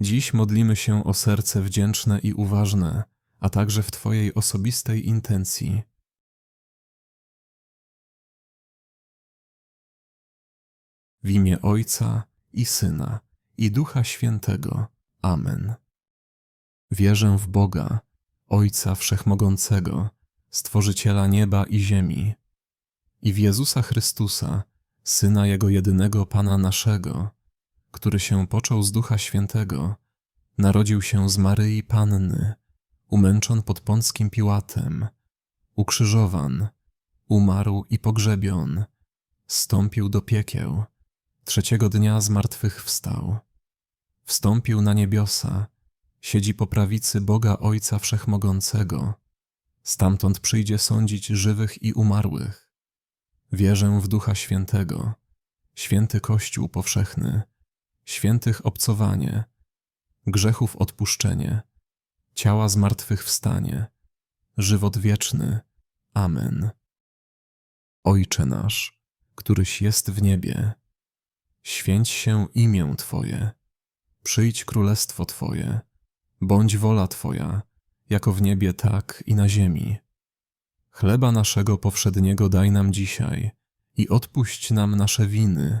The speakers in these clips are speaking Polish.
Dziś modlimy się o serce wdzięczne i uważne, a także w Twojej osobistej intencji. W imię Ojca i Syna i Ducha Świętego. Amen. Wierzę w Boga, Ojca Wszechmogącego, Stworzyciela nieba i ziemi, i w Jezusa Chrystusa, Syna Jego jedynego Pana naszego, który się począł z Ducha Świętego, narodził się z Maryi Panny, umęczon pod Pąckim Piłatem, ukrzyżowan, umarł i pogrzebion, stąpił do piekieł, trzeciego dnia z martwych wstał, wstąpił na niebiosa, siedzi po prawicy Boga Ojca Wszechmogącego, stamtąd przyjdzie sądzić żywych i umarłych. Wierzę w Ducha Świętego, święty Kościół powszechny, świętych obcowanie, grzechów odpuszczenie, ciała zmartwychwstanie, żywot wieczny. Amen. Ojcze nasz, któryś jest w niebie, święć się imię Twoje, przyjdź królestwo Twoje, bądź wola Twoja, jako w niebie, tak i na ziemi. Chleba naszego powszedniego daj nam dzisiaj i odpuść nam nasze winy,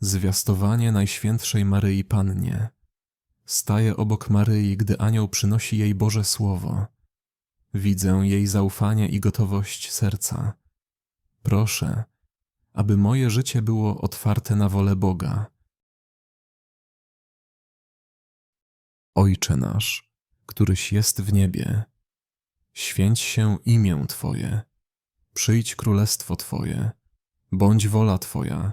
Zwiastowanie Najświętszej Maryi Pannie. Staję obok Maryi, gdy anioł przynosi jej Boże Słowo. Widzę jej zaufanie i gotowość serca. Proszę, aby moje życie było otwarte na wolę Boga. Ojcze nasz, któryś jest w niebie, święć się imię Twoje, przyjdź królestwo Twoje, bądź wola Twoja,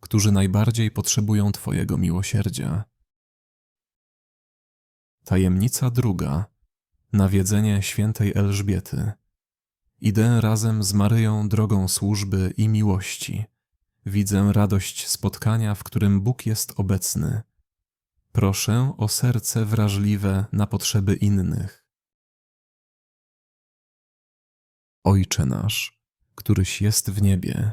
którzy najbardziej potrzebują Twojego miłosierdzia. Tajemnica druga. Nawiedzenie świętej Elżbiety. Idę razem z Maryją drogą służby i miłości. Widzę radość spotkania, w którym Bóg jest obecny. Proszę o serce wrażliwe na potrzeby innych. Ojcze nasz, któryś jest w niebie,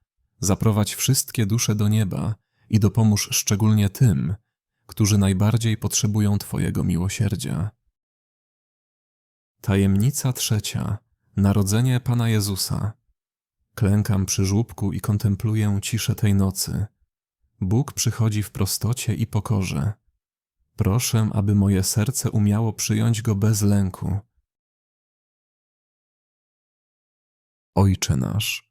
zaprowadź wszystkie dusze do nieba i dopomóż szczególnie tym, którzy najbardziej potrzebują Twojego miłosierdzia. Tajemnica trzecia. Narodzenie Pana Jezusa. Klękam przy żłóbku i kontempluję ciszę tej nocy. Bóg przychodzi w prostocie i pokorze. Proszę, aby moje serce umiało przyjąć Go bez lęku. Ojcze nasz,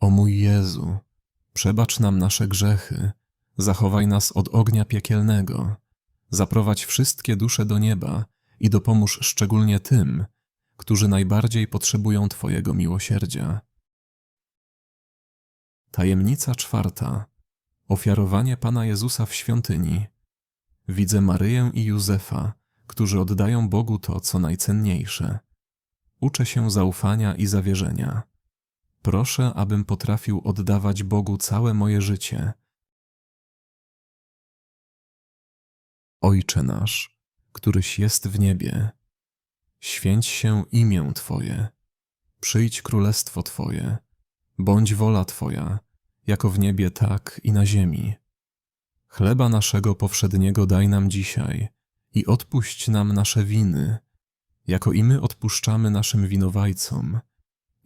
O mój Jezu, przebacz nam nasze grzechy, zachowaj nas od ognia piekielnego, zaprowadź wszystkie dusze do nieba i dopomóż szczególnie tym, którzy najbardziej potrzebują Twojego miłosierdzia. Tajemnica czwarta. Ofiarowanie Pana Jezusa w świątyni. Widzę Maryję i Józefa, którzy oddają Bogu to, co najcenniejsze. Uczę się zaufania i zawierzenia. Proszę, abym potrafił oddawać Bogu całe moje życie. Ojcze nasz, któryś jest w niebie, święć się imię Twoje, przyjdź królestwo Twoje, bądź wola Twoja, jako w niebie, tak i na ziemi. Chleba naszego powszedniego daj nam dzisiaj i odpuść nam nasze winy, jako i my odpuszczamy naszym winowajcom,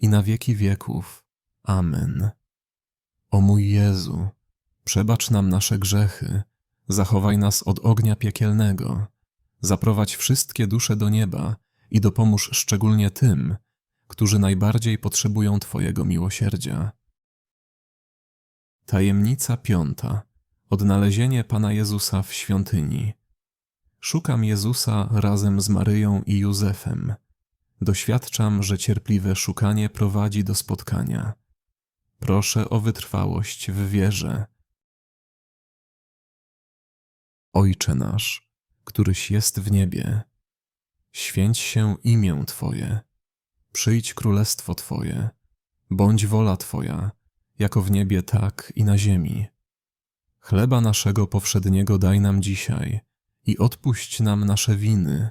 i na wieki wieków. Amen. O mój Jezu, przebacz nam nasze grzechy, zachowaj nas od ognia piekielnego, zaprowadź wszystkie dusze do nieba i dopomóż szczególnie tym, którzy najbardziej potrzebują Twojego miłosierdzia. Tajemnica piąta. Odnalezienie Pana Jezusa w świątyni. Szukam Jezusa razem z Maryją i Józefem. Doświadczam, że cierpliwe szukanie prowadzi do spotkania. Proszę o wytrwałość w wierze. Ojcze nasz, któryś jest w niebie, święć się imię Twoje, przyjdź królestwo Twoje, bądź wola Twoja, jako w niebie, tak i na ziemi. Chleba naszego powszedniego daj nam dzisiaj i odpuść nam nasze winy,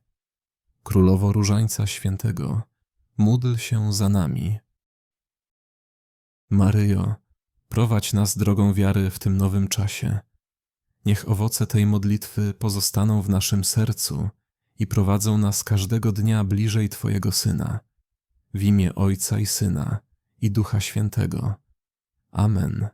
Królowo Różańca Świętego, módl się za nami. Maryjo, prowadź nas drogą wiary w tym nowym czasie. Niech owoce tej modlitwy pozostaną w naszym sercu i prowadzą nas każdego dnia bliżej Twojego Syna. W imię Ojca i Syna i Ducha Świętego. Amen.